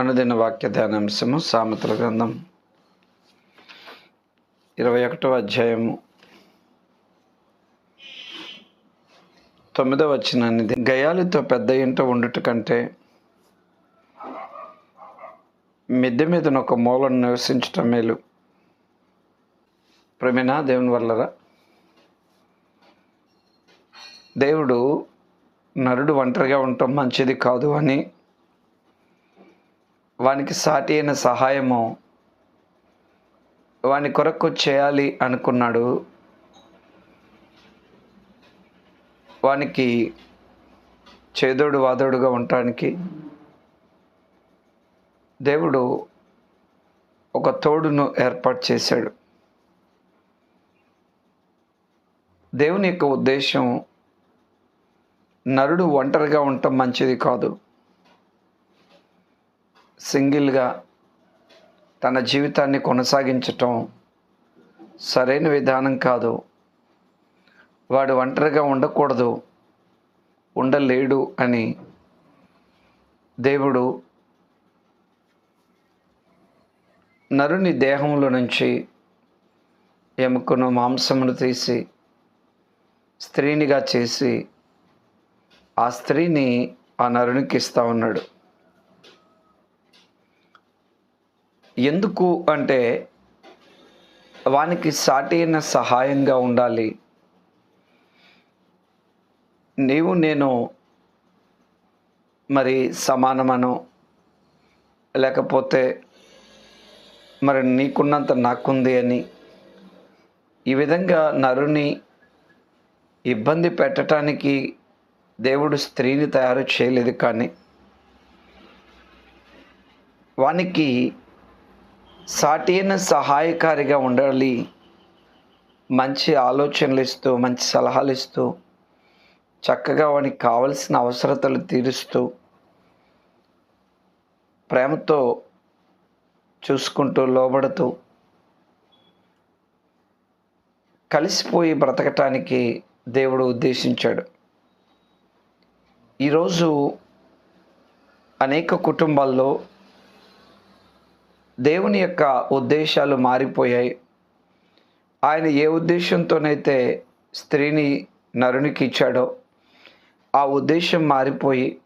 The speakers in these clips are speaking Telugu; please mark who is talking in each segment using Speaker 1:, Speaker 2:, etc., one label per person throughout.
Speaker 1: అనుదిన వాక్య ధ్యానాంశము సామెతల గ్రంథం. ఇరవై ఒకటవ అధ్యాయము. తొమ్మిదవ వచ్చినది గయాలితో పెద్ద ఇంట ఉండుట కంటే మిద్దె మీదన ఒక మూలను నివసించటం మేలు. ప్రమినా దేవుని వల్లరా? దేవుడు నరుడు ఒంటరిగా ఉండటం మంచిది కాదు అని వానికి సాటి అయిన సహాయము వాని కొరకు చేయాలి అనుకున్నాడు. వానికి చేదోడు వాదోడుగా ఉండటానికి దేవుడు ఒక తోడును ఏర్పాటు చేశాడు. దేవుని యొక్క ఉద్దేశం నరుడు ఒంటరిగా ఉండటం మంచిది కాదు. సింగిల్గా తన జీవితాన్ని కొనసాగించటం సరైన విధానం కాదు. వాడు ఒంటరిగా ఉండకూడదు ఉండలేడు అని దేవుడు నరుని దేహంలో నుంచి ఎముకను మాంసమును తీసి స్త్రీనిగా చేసి ఆ స్త్రీని ఆ నరునికి ఇస్తా ఉన్నాడు. ఎందుకు అంటే వానికి సాటి అయిన సహాయంగా ఉండాలి. నీవు నేను మరి సమానమను లేకపోతే మరి నీకున్నంత నాకుంది అని ఈ విధంగా నరుని ఇబ్బంది పెట్టడానికి దేవుడు స్త్రీని తయారు చేయలేదు కానీ వానికి సాటి సహాయకారిగా ఉండాలి. మంచి ఆలోచనలు ఇస్తూ మంచి సలహాలు ఇస్తూ చక్కగా వానికి కావలసిన అవసరతలు తీరుస్తూ ప్రేమతో చూసుకుంటూ లోబడుతూ కలిసిపోయి బ్రతకటానికి దేవుడు ఉద్దేశించాడు. ఈరోజు అనేక కుటుంబాల్లో దేవుని యొక్క ఉద్దేశాలు మారిపోయాయి. ఆయన ఏ ఉద్దేశంతోనైతే స్త్రీని నరునికి ఇచ్చాడో ఆ ఉద్దేశం మారిపోయి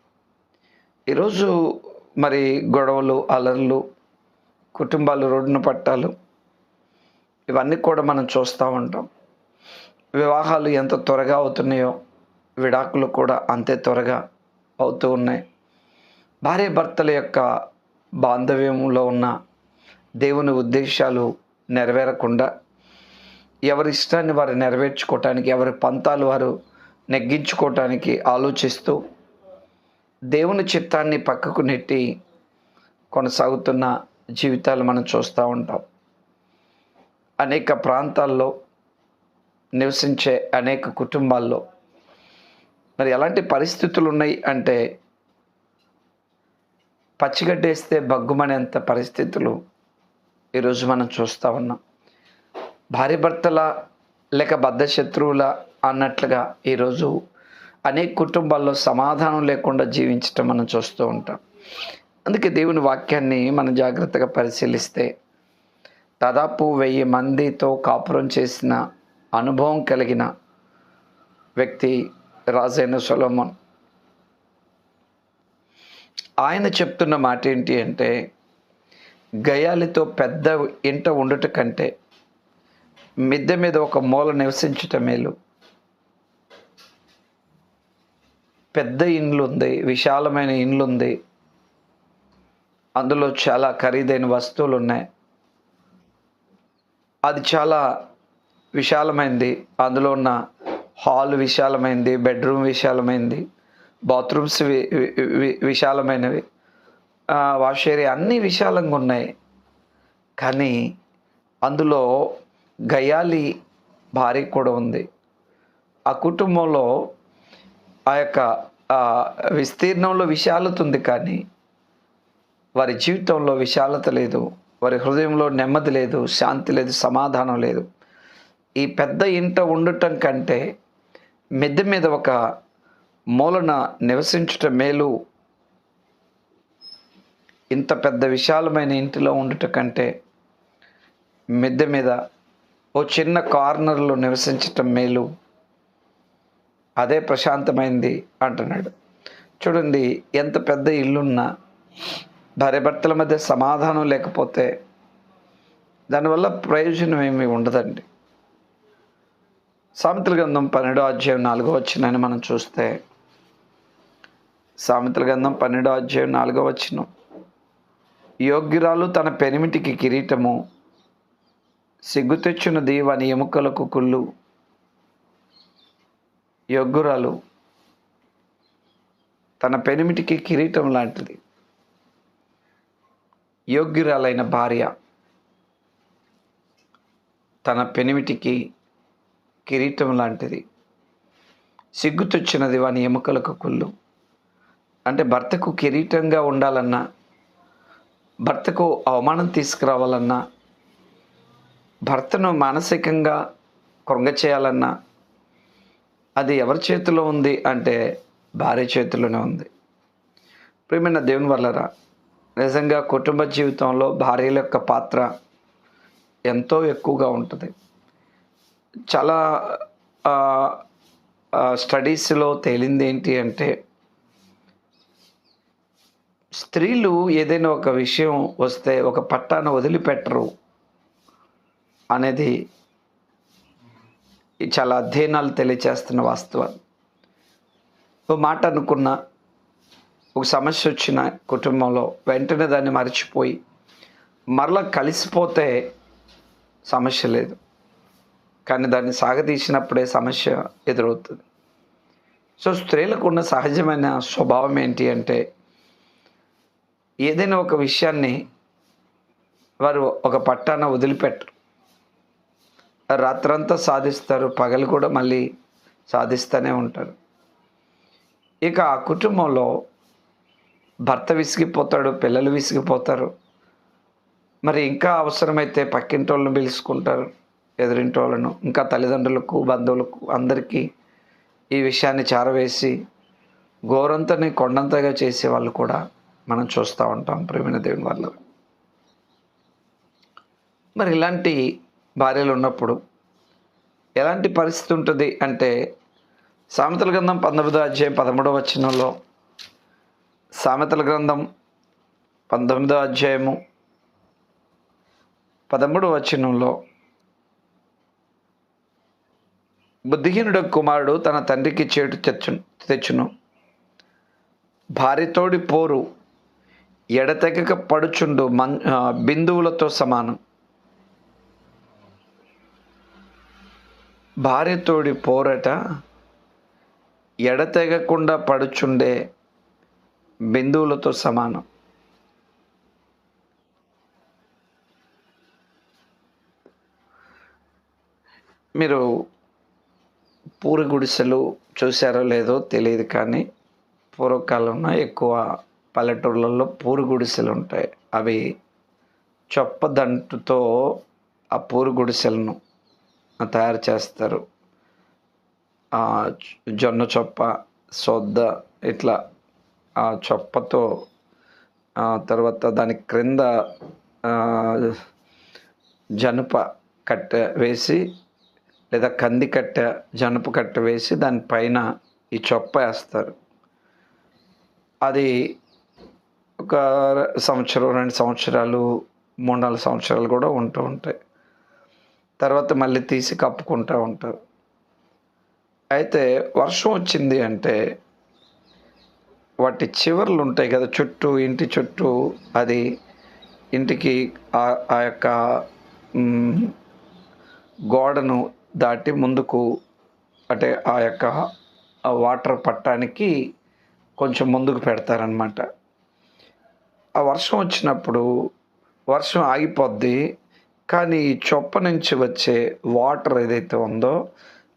Speaker 1: ఈరోజు మరి గొడవలు అలర్లు కుటుంబాలు రోడ్డున పట్టాలు ఇవన్నీ కూడా మనం చూస్తూ ఉంటాం. వివాహాలు ఎంత త్వరగా అవుతున్నాయో విడాకులు కూడా అంతే త్వరగా అవుతూ ఉన్నాయి. భార్య భర్తల యొక్క బాంధవ్యంలో ఉన్న దేవుని ఉద్దేశాలు నెరవేరకుండా ఎవరి ఇష్టాన్ని వారు నెరవేర్చుకోవటానికి ఎవరి పంతాలు వారు నెగ్గించుకోవటానికి ఆలోచిస్తూ దేవుని చిత్తాన్ని పక్కకు నెట్టి కొనసాగుతున్న జీవితాలు మనం చూస్తూ ఉంటాం. అనేక ప్రాంతాల్లో నివసించే అనేక కుటుంబాల్లో. మరి ఎలాంటి పరిస్థితులు ఉన్నాయి అంటే పచ్చిగడ్డేస్తే బగ్గుమనేంత పరిస్థితులు ఈరోజు మనం చూస్తూ ఉన్నాం. భార్య భర్తల లేక బద్ధ శత్రువుల అన్నట్లుగా ఈరోజు అనేక కుటుంబాల్లో సమాధానం లేకుండా జీవించటం మనం చూస్తూ ఉంటాం. అందుకే దేవుని వాక్యాన్ని మనం జాగ్రత్తగా పరిశీలిస్తే దాదాపు వెయ్యి మందితో కాపురం చేసిన అనుభవం కలిగిన వ్యక్తి రాజైన సొలోమన్. ఆయన చెప్తున్న మాట ఏంటి అంటే గయాలితో పెద్ద ఇంట ఉండుట కంటే మిద్దె మీద ఒక మూల నివసించుట మేలు. పెద్ద ఇండ్లు ఉంది విశాలమైన ఇండ్లు ఉంది అందులో చాలా ఖరీదైన వస్తువులు ఉన్నాయి అది చాలా విశాలమైంది. అందులో ఉన్న హాల్ విశాలమైంది బెడ్రూమ్ విశాలమైంది బాత్రూమ్స్ వి- వి- విశాలమైనవి. వాష్ ఏరియా అన్ని విశాలంగా ఉన్నాయి. కానీ అందులో గయాలి భార్య కూడా ఉంది. ఆ కుటుంబంలో ఆ యొక్క విస్తీర్ణంలో విశాలత ఉంది కానీ వారి జీవితంలో విశాలత లేదు. వారి హృదయంలో నెమ్మది లేదు శాంతి లేదు సమాధానం లేదు. ఈ పెద్ద ఇంట ఉండటం కంటే మిద్దె మీద ఒక మూలన నివసించుట మేలు ఇంత పెద్ద విశాలమైన ఇంటిలో ఉండుట కంటే మిద్దె మీద ఓ చిన్న కార్నర్లో నివసించటం మేలు. అదే ప్రశాంతమైంది అంటున్నాడు. చూడండి ఎంత పెద్ద ఇల్లున్నా భార్య భర్తల మధ్య సమాధానం లేకపోతే దానివల్ల ప్రయోజనం ఏమీ ఉండదండి. సామెతల గ్రంథం పన్నెండో అధ్యాయం నాలుగో వచ్చినని మనం చూస్తే సామెతల గ్రంథం పన్నెండో అధ్యాయం నాలుగో వచ్చిన యోగ్యురాలు తన పెనిమిటికి కిరీటము సిగ్గు తెచ్చున్నది వాని ఎముకలకు కుళ్ళు. యోగ్యురాలు తన పెనిమిటికి కిరీటం లాంటిది. యోగ్యురాలైన భార్య తన పెనిమిటికి కిరీటం లాంటిది. సిగ్గుతొచ్చినది వాని ఎముకలకు కుళ్ళు. అంటే భర్తకు కిరీటంగా ఉండాలన్నా భర్తకు అవమానం తీసుకురావాలన్నా భర్తను మానసికంగా కృంగ చేయాలన్నా అది ఎవరి చేతిలో ఉంది అంటే భార్య చేతిలోనే ఉంది. ప్రియమైన దేవుని వల్లరా నిజంగా కుటుంబ జీవితంలో భార్యల యొక్క పాత్ర ఎంతో ఎక్కువగా ఉంటుంది. చాలా స్టడీస్లో తేలింది ఏంటి అంటే స్త్రీలు ఏదైనా ఒక విషయం వస్తే ఒక పట్టాన వదిలిపెట్టరు అనేది చాలా అధ్యయనాలు తెలియచేస్తున్న వాస్తవం. ఓ మాట అనుకున్న ఒక సమస్య వచ్చిన కుటుంబంలో వెంటనే దాన్ని మర్చిపోయి మరలా కలిసిపోతే సమస్య లేదు. కానీ దాన్ని సాగదీసినప్పుడే సమస్య ఎదురవుతుంది. సో స్త్రీలకు ఉన్న సహజమైన స్వభావం ఏంటి అంటే ఏదైనా ఒక విషయాన్ని వారు ఒక పట్టాన వదిలిపెట్టరు. రాత్రంతా సాధిస్తారు పగలు కూడా మళ్ళీ సాధిస్తూనే ఉంటారు. ఇక ఆ కుటుంబంలో భర్త విసిగిపోతాడు పిల్లలు విసిగిపోతారు. మరి ఇంకా అవసరమైతే పక్కింటి వాళ్ళని పిలుచుకుంటారు ఎదురింటి వాళ్ళను ఇంకా తల్లిదండ్రులకు బంధువులకు అందరికీ ఈ విషయాన్ని చారవేసి గోరంతని కొండంతగా చేసే వాళ్ళు కూడా మనం చూస్తూ ఉంటాం ప్రేమిన దేవుని వల్ల మరి ఇలాంటి భార్యలు ఉన్నప్పుడు ఎలాంటి పరిస్థితి ఉంటుంది అంటే సామెతల గ్రంథం పంతొమ్మిదో అధ్యాయం పదమూడవ వచనంలో సామెతల గ్రంథం పంతొమ్మిదో అధ్యాయము పదమూడవ వచనంలో బుద్ధిహీనుడు కుమారుడు తన తండ్రికి చేటు తెచ్చు తెచ్చును. భార్యతోడి పోరు ఎడతెగక పడుచుండు మన్ బిందువులతో సమానం. భార్యతోడి పోరట ఎడతెగకుండా పడుచుండే బిందువులతో సమానం. మీరు పూరి గుడిసెలు చూసారో లేదో తెలియదు కానీ పూర్వకాలంలో ఎక్కువ పల్లెటూర్లలో పూరి గుడిసెలు ఉంటాయి అవి చొప్పదంటుతో ఆ పూరి గుడిసెలను తయారు చేస్తారు జొన్న చొప్ప సొద్ద ఇట్లా ఆ చొప్పతో తర్వాత దాని క్రింద జనప కట్టె వేసి లేదా కంది కట్టె జనప కట్టె వేసి దానిపైన ఈ చొప్ప వేస్తారు. అది ఒక సంవత్సరం రెండు సంవత్సరాలు మూడు నాలుగు సంవత్సరాలు కూడా ఉంటూ ఉంటాయి. తర్వాత మళ్ళీ తీసి కప్పుకుంటూ ఉంటారు. అయితే వర్షం వచ్చింది అంటే వాటి చివర్లు ఉంటాయి కదా చుట్టూ ఇంటి చుట్టూ అది ఇంటికి ఆ- ఆ యొక్క గోడను దాటి ముందుకు అంటే ఆ యొక్క వాటర్ పట్టడానికి కొంచెం ముందుకు పెడతారనమాట ఆ వర్షం వచ్చినప్పుడు వర్షం ఆగిపోద్ది కానీ ఈ చొప్ప నుంచి వచ్చే వాటర్ ఏదైతే ఉందో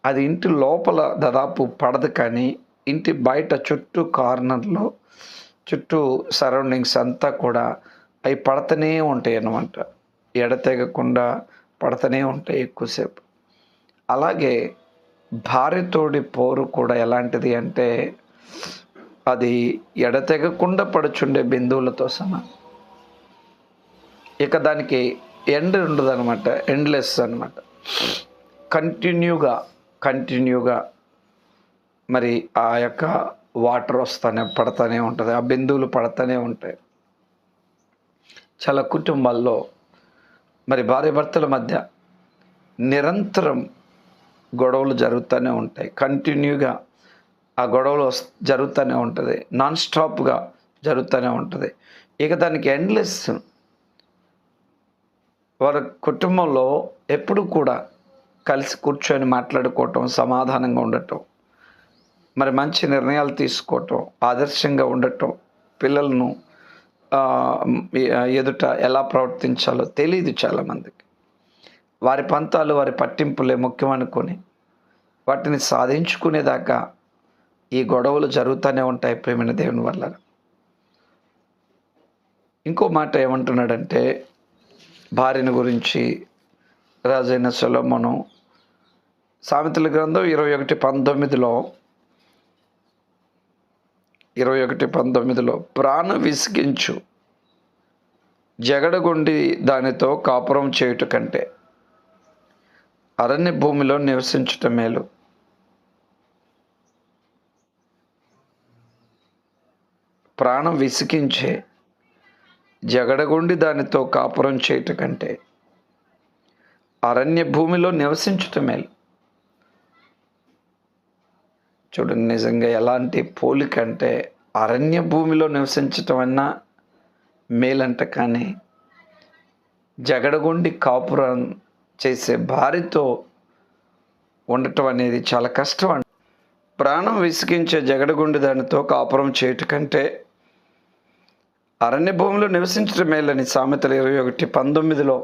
Speaker 1: అది ఇంటి లోపల దాదాపు పడదు కానీ ఇంటి బయట చుట్టూ కార్నర్లో చుట్టూ సరౌండింగ్స్ అంతా కూడా అవి పడతనే ఉంటాయి అన్నమాట. ఎడతెగకుండా పడతనే ఉంటాయి ఎక్కువసేపు. అలాగే భార్యతోడి పోరు కూడా ఎలాంటిది అంటే అది ఎడతెగకుండా పడుచుండే బిందువులతో సమానం. ఇక దానికి ఎండ్ ఉండదనమాట ఎండ్లెస్ అనమాట కంటిన్యూగా కంటిన్యూగా మరి ఆ యొక్క వాటర్ వస్తానే పడతానే ఉంటుంది. ఆ బిందువులు పడతానే ఉంటాయి. చాలా కుటుంబాల్లో మరి భార్యభర్తల మధ్య నిరంతరం గొడవలు జరుగుతూనే ఉంటాయి. కంటిన్యూగా ఆ గొడవలు వస్ జరుగుతూనే ఉంటుంది. నాన్ స్టాప్గా జరుగుతూనే ఉంటుంది. ఇక దానికి ఎండ్లెస్ వారి కుటుంబంలో ఎప్పుడు కూడా కలిసి కూర్చొని మాట్లాడుకోవటం సమాధానంగా ఉండటం మరి మంచి నిర్ణయాలు తీసుకోవటం ఆదర్శంగా ఉండటం పిల్లలను ఎదుట ఎలా ప్రవర్తించాలో తెలియదు చాలామందికి. వారి పంతాలు వారి పట్టింపులే ముఖ్యమనుకొని వాటిని సాధించుకునేదాకా ఈ గొడవలు జరుగుతూనే ఉంటాయి ప్రేమైన దేవుని వల్ల. ఇంకో మాట ఏమంటున్నాడంటే భార్యను గురించి రాజైన సొలొమోను సామెతల గ్రంథం ఇరవై ఒకటి పంతొమ్మిదిలో ఇరవై ఒకటి పంతొమ్మిదిలో ప్రాణ విసిగించు జగడగొండి దానితో కాపురం చేయుట కంటే అరణ్య భూమిలో నివసించుట మేలు. ప్రాణం విసిగించే జగడగొండి దానితో కాపురం చేయుట కంటే అరణ్య భూమిలో నివసించటం మేలు. చూడండి నిజంగా ఎలాంటి పోలిక అంటే అరణ్య భూమిలో నివసించటం అన్నా మేలంట కానీ జగడగొండి కాపురం చేసే భార్యతో ఉండటం అనేది చాలా కష్టం ప్రాణం విసిగించే జగడగుండి దానితో కాపురం చేయటం కంటే అరణ్య భూమిలో నివసించడం మేలని సామెతలు ఇరవై ఒకటి పంతొమ్మిదిలో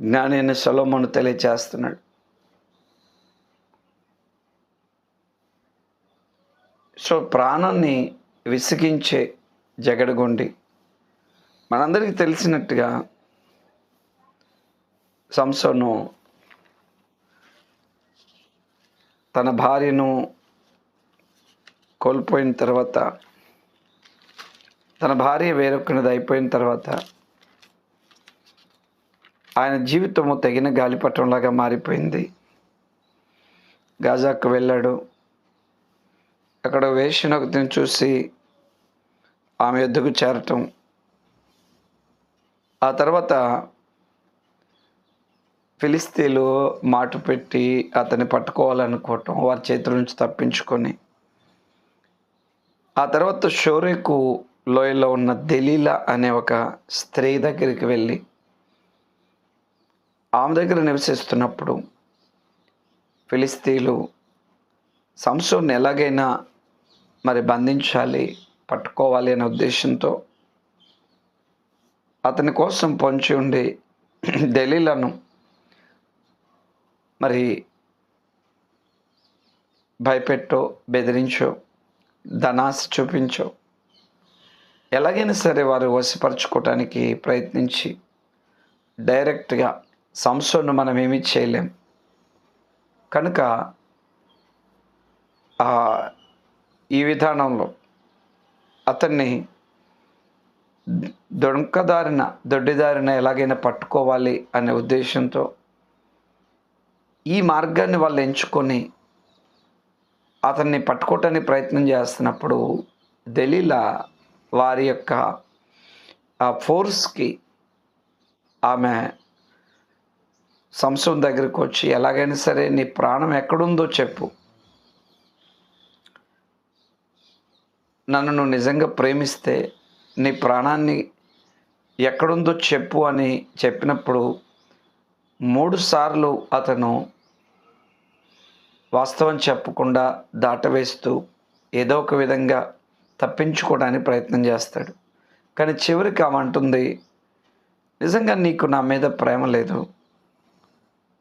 Speaker 1: జ్ఞానైన సొలోమను తెలియచేస్తున్నాడు సో ప్రాణాన్ని విసిగించే జగడగొండి మనందరికీ తెలిసినట్టుగా సంసోను తన భార్యను కోల్పోయిన తర్వాత తన భార్య వేరొకరిది అయిపోయిన తర్వాత ఆయన జీవితము తగిన గాలిపటంలాగా మారిపోయింది. గాజాకు వెళ్ళాడు. అక్కడ వేషనొకతిని చూసి ఆమె ఎద్దుకు చేరటం. ఆ తర్వాత ఫిలిస్తీన్లు మాట పెట్టి అతన్ని పట్టుకోవాలనుకోవటం వారి చేతుల నుంచి తప్పించుకొని. ఆ తర్వాత షోరేకు లోయలో ఉన్న దెలీలా అనే ఒక స్త్రీ దగ్గరికి వెళ్ళి ఆమె దగ్గర నివసిస్తున్నప్పుడు ఫిలిస్తీన్లు సంసోన్ని ఎలాగైనా మరి బంధించాలి పట్టుకోవాలి అనే ఉద్దేశంతో అతని కోసం పొంచి ఉండి దలీలను మరి భయపెట్టో బెదిరించో ధనాశ చూపించో ఎలాగైనా సరే వారు వశపరచుకోవటానికి ప్రయత్నించి డైరెక్ట్గా సంస్థను మనం ఏమీ చేయలేం. కనుక ఈ విధానంలో అతన్ని దొంకదారిన దొడ్డిదారిన ఎలాగైనా పట్టుకోవాలి అనే ఉద్దేశంతో ఈ మార్గాన్ని వాళ్ళు ఎంచుకొని అతన్ని పట్టుకోవటానికి ప్రయత్నం చేస్తున్నప్పుడు దలీలా వారి యొక్క ఆ ఫోర్స్కి ఆమె సంసం దగ్గరికి వచ్చి ఎలాగైనా సరే నీ ప్రాణం ఎక్కడుందో చెప్పు. నన్ను నువ్వు నిజంగా ప్రేమిస్తే నీ ప్రాణాన్ని ఎక్కడుందో చెప్పు అని చెప్పినప్పుడు మూడుసార్లు అతను వాస్తవం చెప్పకుండా దాటవేస్తూ ఏదో ఒక విధంగా తప్పించుకోవడానికి ప్రయత్నం చేస్తాడు. కానీ చివరికి అవంటుంది నిజంగా నీకు నా మీద ప్రేమ లేదు.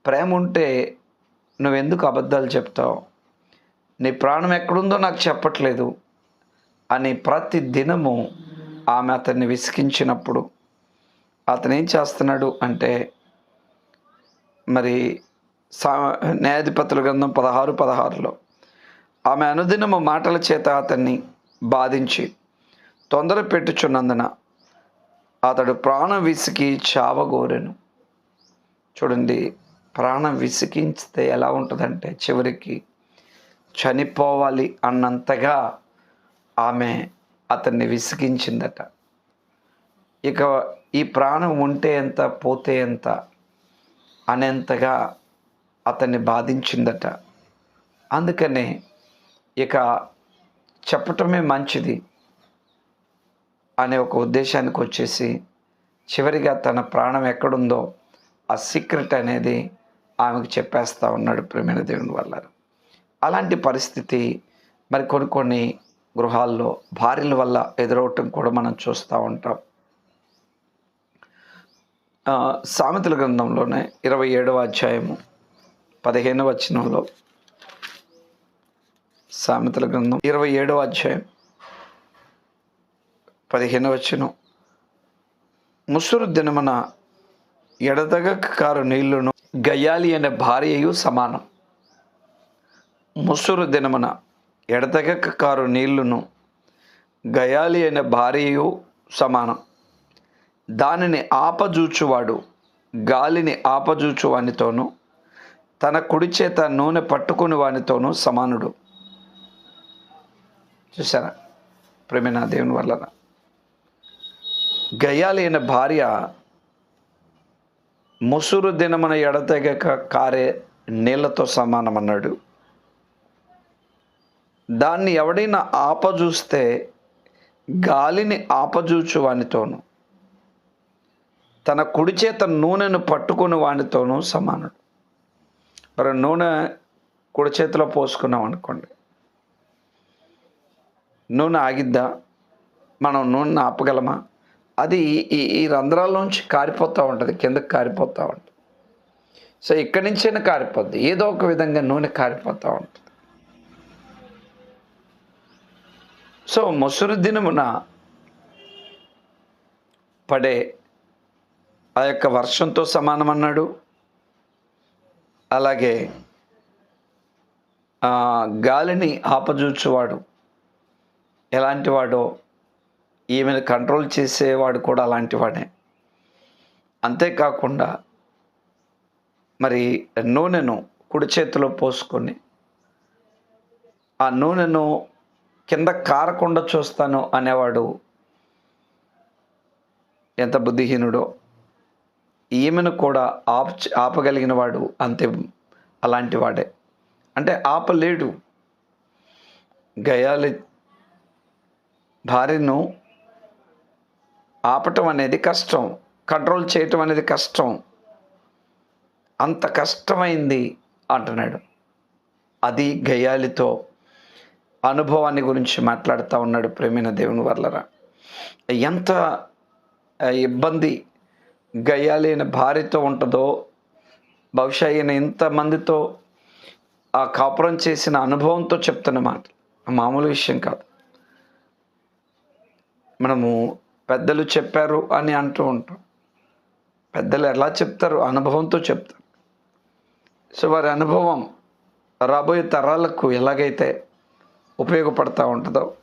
Speaker 1: ప్రేమ ఉంటే నువ్వెందుకు అబద్ధాలు చెప్తావు? నీ ప్రాణం ఎక్కడుందో నాకు చెప్పట్లేదు. అని ప్రతి దినము ఆమె అతన్ని విసిగించినప్పుడు అతను ఏం చేస్తున్నాడు అంటే మరి సా న్యాయాధిపతుల గ్రంథం పదహారు పదహారులో ఆమె అనుదినము మాటల చేత అతన్ని బాధించి తొందర పెట్టుచున్నందున అతడు ప్రాణం విసికి చావగోరెను. చూడండి ప్రాణం విసికించితే ఎలా ఉంటుందంటే చివరికి చనిపోవాలి అన్నంతగా ఆమె అతన్ని విసిగించిందట. ఇక ఈ ప్రాణం ఉంటే ఎంత పోతే ఎంత అనేంతగా అతన్ని బాధించిందట. అందుకనే ఇక చెప్పటమే మంచిది అనే ఒక ఉద్దేశానికి వచ్చేసి చివరిగా తన ప్రాణం ఎక్కడుందో ఆ సీక్రెట్ అనేది ఆమెకు చెప్పేస్తూ ఉన్నాడు ప్రేమైన దేవుని వల్ల. అలాంటి పరిస్థితి మరి కొన్ని కొన్ని గృహాల్లో భార్యల వల్ల ఎదురవటం కూడా మనం చూస్తూ ఉంటాం. సామెతల గ్రంథంలోనే ఇరవై ఏడవ అధ్యాయము పదిహేనవ వచనంలో సామెతల గ్రంథం ఇరవై ఏడవ అధ్యాయం పదిహేనవ వచనం. ముసురు దినమున ఎడతగక కారు నీళ్ళును గయాలి అనే భార్యయు సమానం. ముసురు దినమున ఎడతగక కారు నీళ్ళును గయాలి అనే భార్యయు సమానం. దానిని ఆపజూచువాడు గాలిని ఆపజూచు వానితోనూ తన కుడి చేత నూనె పట్టుకుని వానితోనూ సమానుడు. చూసారా ప్రేమైన దేవుని వలన గయాలి అయిన భార్య ముసురు దినమున ఎడతెగక కారే నీళ్ళతో సమానమన్నాడు. దాన్ని ఎవడైనా ఆపజూస్తే గాలిని ఆపజూచు వానితోనూ. తన కుడి చేత నూనెను పట్టుకుని వానితోనూ సమానుడు. మరి నూనె కుడి చేతిలో పోసుకున్నాం అనుకోండి నూనె ఆగిద్దా? మనం నూనె ఆపగలమా? అది ఈ- ఈ రంధ్రాల రంధ్రాల్లోంచి కారిపోతూ ఉంటుంది కిందకు కారిపోతూ ఉంటుంది. సో ఇక్కడి నుంచైనా కారిపోద్ది. ఏదో ఒక విధంగా నూనె కారిపోతూ ఉంటుంది. సో ముసురు దినమున పడే ఆ యొక్క వర్షంతో సమానమన్నాడు. అలాగే గాలిని ఆపజూచువాడు. ఎలాంటి వాడో ఈమెను కంట్రోల్ చేసేవాడు కూడా అలాంటి వాడే అంతేకాకుండా మరి నూనెను కుడి చేతిలో పోసుకొని ఆ నూనెను కింద కారకుండా చూస్తాను అనేవాడు ఎంత బుద్ధిహీనుడో ఈమెను కూడా ఆప ఆపగలిగిన వాడు అంతే అలాంటి వాడే అంటే ఆపలేడు. గయాలి భార్యను ఆపటం అనేది కష్టం కంట్రోల్ చేయటం అనేది కష్టం. అంత కష్టమైంది అంటున్నాడు. అది గయాలితో అనుభవాన్ని గురించి మాట్లాడుతూ ఉన్నాడు ప్రేమైన దేవుని వల్లరా ఎంత ఇబ్బంది గయాలి అయిన భార్యతో ఉంటుందో బహుశా ఈయన ఇంతమందితో ఆ కాపురం చేసిన అనుభవంతో చెప్తున్న మాట. మామూలు విషయం కాదు. మనము పెద్దలు చెప్పారు అని అంటూ ఉంటాం. పెద్దలు ఎలా చెప్తారు? అనుభవంతో చెప్తారు. సో వారి అనుభవం రాబోయే తరాలకు ఎలాగైతే ఉపయోగపడతా ఉంటుందో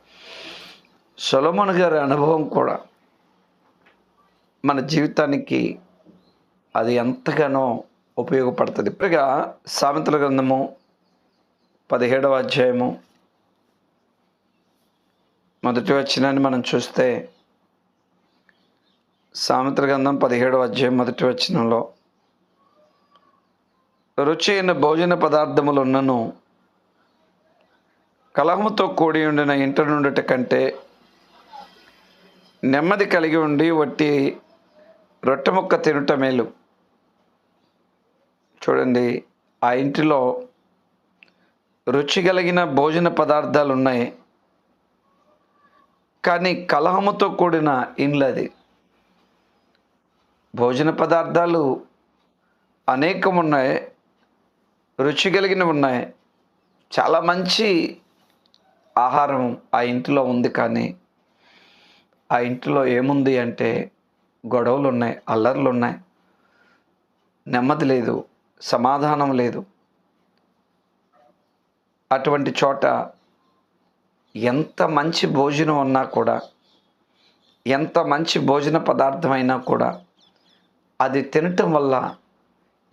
Speaker 1: సొలమన్ గారి అనుభవం కూడా మన జీవితానికి అది ఎంతగానో ఉపయోగపడుతుంది. ఇప్పుడుగా సామెతల గ్రంథము పదిహేడవ అధ్యాయము మొదటి వచ్చినాన్ని మనం చూస్తే సామెత్ర గ్రంథం పదిహేడవ అధ్యాయం మొదటి వచనంలో రుచి అయిన భోజన పదార్థములున్నను కలహముతో కూడి ఉండిన ఇంట నుండుట కంటే నెమ్మది కలిగి ఉండి వట్టి రొట్టె ముక్క తినుట మేలు. చూడండి ఆ ఇంటిలో రుచి కలిగిన భోజన పదార్థాలు ఉన్నాయి కానీ కలహముతో కూడిన ఇండ్లది భోజన పదార్థాలు అనేకం ఉన్నాయి రుచి కలిగినవి ఉన్నాయి. చాలా మంచి ఆహారం ఆ ఇంటిలో ఉంది కానీ ఆ ఇంటిలో ఏముంది అంటే గొడవలు ఉన్నాయి అల్లర్లు ఉన్నాయి నెమ్మది లేదు సమాధానం లేదు. అటువంటి చోట ఎంత మంచి భోజనం ఉన్నా కూడా ఎంత మంచి భోజన పదార్థమైనా కూడా అది తినటం వల్ల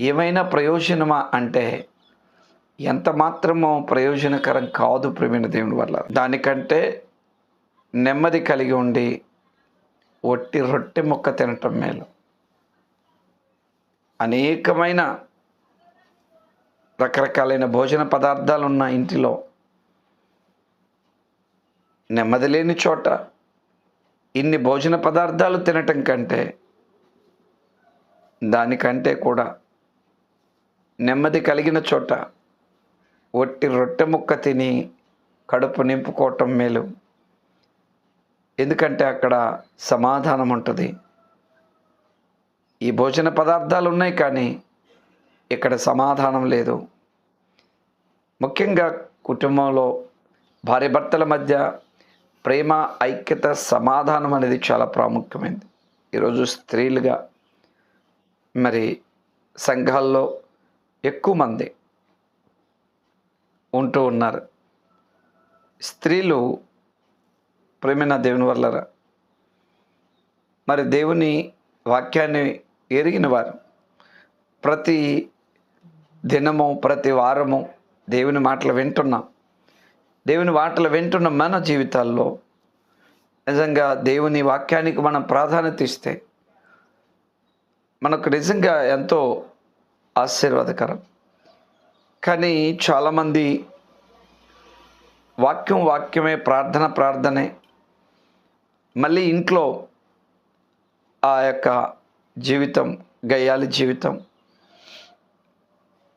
Speaker 1: ఏమైనా ప్రయోజనమా అంటే ఎంత మాత్రమో ప్రయోజనకరం కాదు ప్రేమైన దేవుని వల్ల. దానికంటే నెమ్మది కలిగి ఉండి ఒట్టి రొట్టె ముక్క తినటం మేలు. అనేకమైన రకరకాలైన భోజన పదార్థాలు ఉన్న ఇంటిలో నెమ్మది లేని చోట ఇన్ని భోజన పదార్థాలు తినటం కంటే దానికంటే కూడా నెమ్మది కలిగిన చోట ఒట్టి రొట్టె ముక్క తిని కడుపు నింపుకోవటం మేలు. ఎందుకంటే అక్కడ సమాధానం ఉంటుంది. ఈ భోజన పదార్థాలు ఉన్నాయి కానీ ఇక్కడ సమాధానం లేదు. ముఖ్యంగా కుటుంబంలో భార్య భర్తల మధ్య ప్రేమ ఐక్యత సమాధానం అనేది చాలా ప్రాముఖ్యమైనది ఈరోజు స్త్రీలుగా మరి సంఘాల్లో ఎక్కువ మంది ఉంటూ ఉన్నారు. స్త్రీలు ప్రేమైన దేవుని వల్లరా? మరి దేవుని వాక్యాన్ని ఎరిగిన వారు ప్రతి దినము ప్రతి వారము దేవుని మాటలు వింటున్నాం. దేవుని వాటలు వింటున్న మన జీవితాల్లో నిజంగా దేవుని వాక్యానికి మనం ప్రాధాన్యత ఇస్తే మనకు నిజంగా ఎంతో ఆశీర్వాదకరం. కానీ చాలామంది వాక్యం వాక్యమే ప్రార్థన ప్రార్థనే మళ్ళీ ఇంట్లో ఆ యొక్క జీవితం గయ్యాలి జీవితం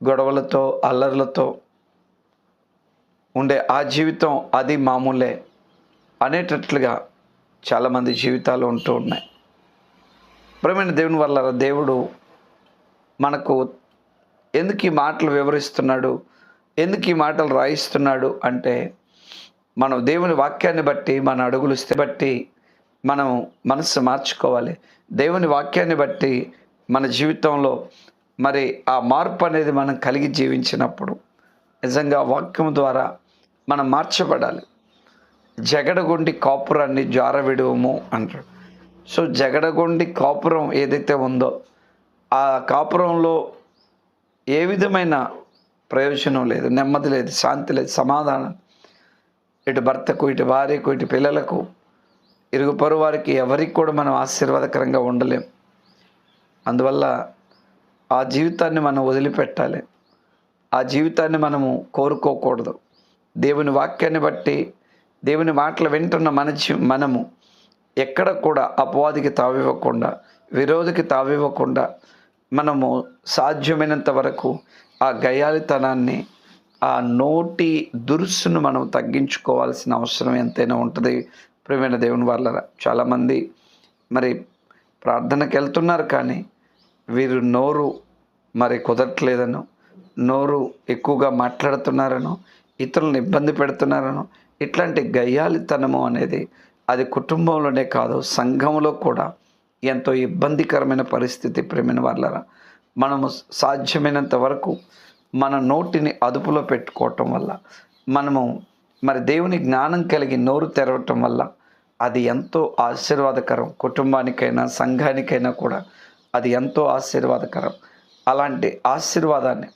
Speaker 1: గొడవలతో అల్లర్లతో ఉండే ఆ జీవితం అది మామూలే అనేటట్లుగా చాలామంది జీవితాలు ఉంటూ ఉన్నాయి. ప్రేమైన దేవుని వల్ల దేవుడు మనకు ఎందుకు ఈ మాటలు వివరిస్తున్నాడు? ఎందుకు ఈ మాటలు రాయిస్తున్నాడు? అంటే మనం దేవుని వాక్యాన్ని బట్టి మన అడుగులు బట్టి మనం మనసు మార్చుకోవాలి. దేవుని వాక్యాన్ని బట్టి మన జీవితంలో మరి ఆ మార్పు అనేది మనం కలిగి జీవించినప్పుడు. నిజంగా వాక్యం ద్వారా మనం మార్చబడాలి. జగడగొండి కాపురాన్ని జారవిడవము అంటారు. సో జగడగొండి కాపురం ఏదైతే ఉందో ఆ కాపురంలో ఏ విధమైన ప్రయోజనం లేదు నెమ్మది లేదు శాంతి లేదు సమాధానం. ఇటు భర్తకు ఇటు భార్యకు ఇటు పిల్లలకు ఇరుగు పొరు వారికి ఎవరికి కూడా మనం ఆశీర్వాదకరంగా ఉండలేం. అందువల్ల ఆ జీవితాన్ని మనం వదిలిపెట్టాలి. ఆ జీవితాన్ని మనము కోరుకోకూడదు. దేవుని వాక్యాన్ని బట్టి దేవుని మాటలు వింటున్న మన మనము ఎక్కడ కూడా అపవాదికి తావివ్వకుండా విరోధికి తావివ్వకుండా మనము సాధ్యమైనంత వరకు ఆ గయాలితనాన్ని ఆ నోటి దురుసును మనం తగ్గించుకోవాల్సిన అవసరం ఎంతైనా ఉంటుంది. ప్రియమైన దేవుని వల్ల చాలామంది మరి ప్రార్థనకి వెళ్తున్నారు కానీ వీరు నోరు మరి కుదరట్లేదను నోరు ఎక్కువగా మాట్లాడుతున్నారను ఇతరులను ఇబ్బంది పెడుతున్నారను ఇట్లాంటి గయ్యాలితనము అనేది అది కుటుంబంలోనే కాదు సంఘంలో కూడా ఎంతో ఇబ్బందికరమైన పరిస్థితి ప్రేమిన వాళ్ళరా మనము సాధ్యమైనంత వరకు మన నోటిని అదుపులో పెట్టుకోవటం వల్ల మనము మరి దేవుని జ్ఞానం కలిగి నోరు తెరవటం వల్ల అది ఎంతో ఆశీర్వాదకరం. కుటుంబానికైనా సంఘానికైనా కూడా అది ఎంతో ఆశీర్వాదకరం. అలాంటి ఆశీర్వాదాన్ని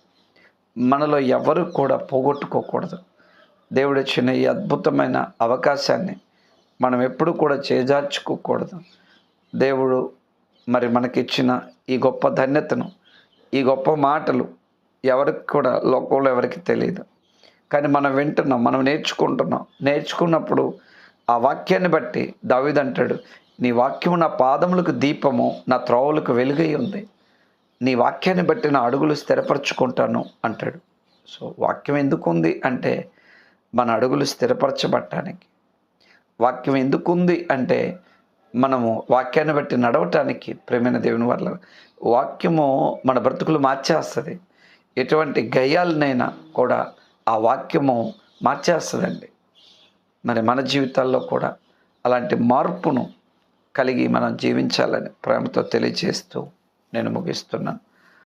Speaker 1: మనలో ఎవరు కూడా పోగొట్టుకోకూడదు. దేవుడు ఇచ్చిన ఈ అద్భుతమైన అవకాశాన్ని మనం ఎప్పుడు కూడా చేజార్చుకోకూడదు. దేవుడు మరి మనకిచ్చిన ఈ గొప్ప ధన్యతను ఈ గొప్ప మాటలు ఎవరికి కూడా లోకంలో ఎవరికి తెలియదు. కానీ మనం వింటున్నాం మనం నేర్చుకుంటున్నాం. నేర్చుకున్నప్పుడు ఆ వాక్యాన్ని బట్టి దావిదంటాడు నీ వాక్యము నా పాదములకు దీపము నా త్రోవలకు వెలుగై ఉంది. నీ వాక్యాన్ని బట్టి నా అడుగులు స్థిరపరచుకుంటాను అంటాడు. సో వాక్యం ఎందుకు ఉంది అంటే మన అడుగులు స్థిరపరచబడటానికి వాక్యం ఎందుకు ఉంది అంటే మనము వాక్యాన్ని బట్టి నడవటానికి ప్రేమైన దేవుని వల్ల వాక్యము మన బ్రతుకులు మార్చేస్తుంది. ఎటువంటి గయాలనైనా కూడా ఆ వాక్యము మార్చేస్తుందండి. మరి మన జీవితాల్లో కూడా అలాంటి మార్పును కలిగి మనం జీవించాలని ప్రేమతో తెలియజేస్తూ నేను ముగిస్తున్నాను